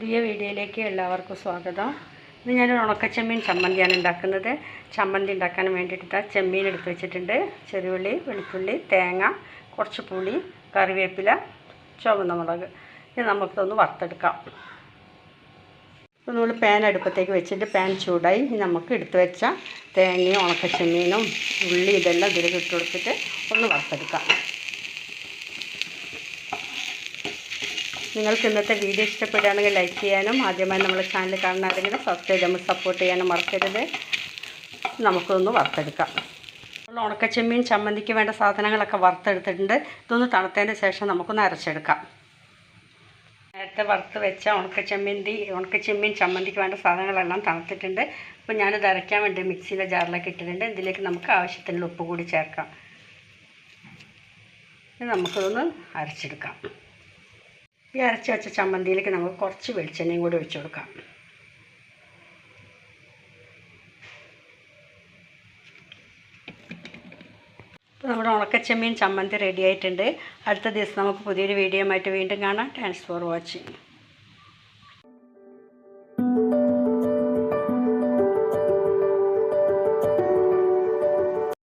പുതിയ വീഡിയോയിലേക്ക് എല്ലാവർക്കും സ്വാഗതം. ഇന്ന് ഞാനൊരു ഉണക്കച്ചെമ്മീൻ ചമ്മന്തിയാണ് ഉണ്ടാക്കുന്നത്. ചമ്മന്തി ഉണ്ടാക്കാൻ വേണ്ടിയിട്ട് ചെമ്മീൻ എടുത്ത് വെച്ചിട്ടുണ്ട്. ചെറിയുള്ളി വെളുത്തുള്ളി തേങ്ങ കുറച്ച് പുളി കറിവേപ്പില ചുവന്ന മുളക്. ഇത് നമുക്കിതൊന്ന് വറുത്തെടുക്കാം. നമ്മൾ പാൻ അടുപ്പത്തേക്ക് വെച്ചിട്ട് പാൻ ചൂടായി. ഇനി നമുക്ക് എടുത്ത് വെച്ച തേങ്ങയും ഉണക്കച്ചെമ്മീനും ഉള്ളി ഇതെല്ലാം ഇതിലേക്ക് ഇട്ട് കൊടുത്തിട്ട് ഒന്ന് വറുത്തെടുക്കാം. നിങ്ങൾക്ക് ഇന്നത്തെ വീഡിയോ ഇഷ്ടപ്പെടുകയാണെങ്കിൽ ലൈക്ക് ചെയ്യാനും ആദ്യമായി നമ്മുടെ ചാനൽ കാണുന്നതാണെങ്കിൽ സബ്സ്ക്രൈബ് നമ്മൾ സപ്പോർട്ട് ചെയ്യാനും മറക്കരുത്. നമുക്കൊന്ന് വറുത്തെടുക്കാം. നമ്മൾ ഉണക്കച്ചെമ്മീൻ ചമ്മന്തിക്ക് വേണ്ട സാധനങ്ങളൊക്കെ വറുത്തെടുത്തിട്ടുണ്ട്. ഇതൊന്ന് തണുത്തതിന് ശേഷം നമുക്കൊന്ന് അരച്ചെടുക്കാം. നേരത്തെ വറുത്ത് വെച്ച ഉണക്കച്ചെമ്മീന്റെ ഉണക്കച്ചെമ്മീൻ ചമ്മന്തിക്ക് വേണ്ട സാധനങ്ങളെല്ലാം തണുത്തിട്ടുണ്ട്. അപ്പോൾ ഞാനിത് അരയ്ക്കാൻ വേണ്ടി മിക്സിയിലെ ജാറിലേക്ക് ഇട്ടിട്ടുണ്ട്. ഇതിലേക്ക് നമുക്ക് ആവശ്യത്തിനുള്ള ഉപ്പ് കൂടി ചേർക്കാം. നമുക്കിതൊന്ന് അരച്ചെടുക്കാം. ഈ അരച്ച് വെച്ച ചമ്മന്തിയിലേക്ക് നമുക്ക് കുറച്ച് വെളിച്ചെണ്ണയും കൂടി ഒഴിച്ചു കൊടുക്കാം. ഇപ്പോൾ നമ്മുടെ ഉണക്കച്ചെമ്മീൻ ചമ്മന്തി റെഡി ആയിട്ടുണ്ട്. അടുത്ത ദിവസം നമുക്ക് പുതിയൊരു വീഡിയോ ആയിട്ട് വീണ്ടും കാണാം. Thanks for watching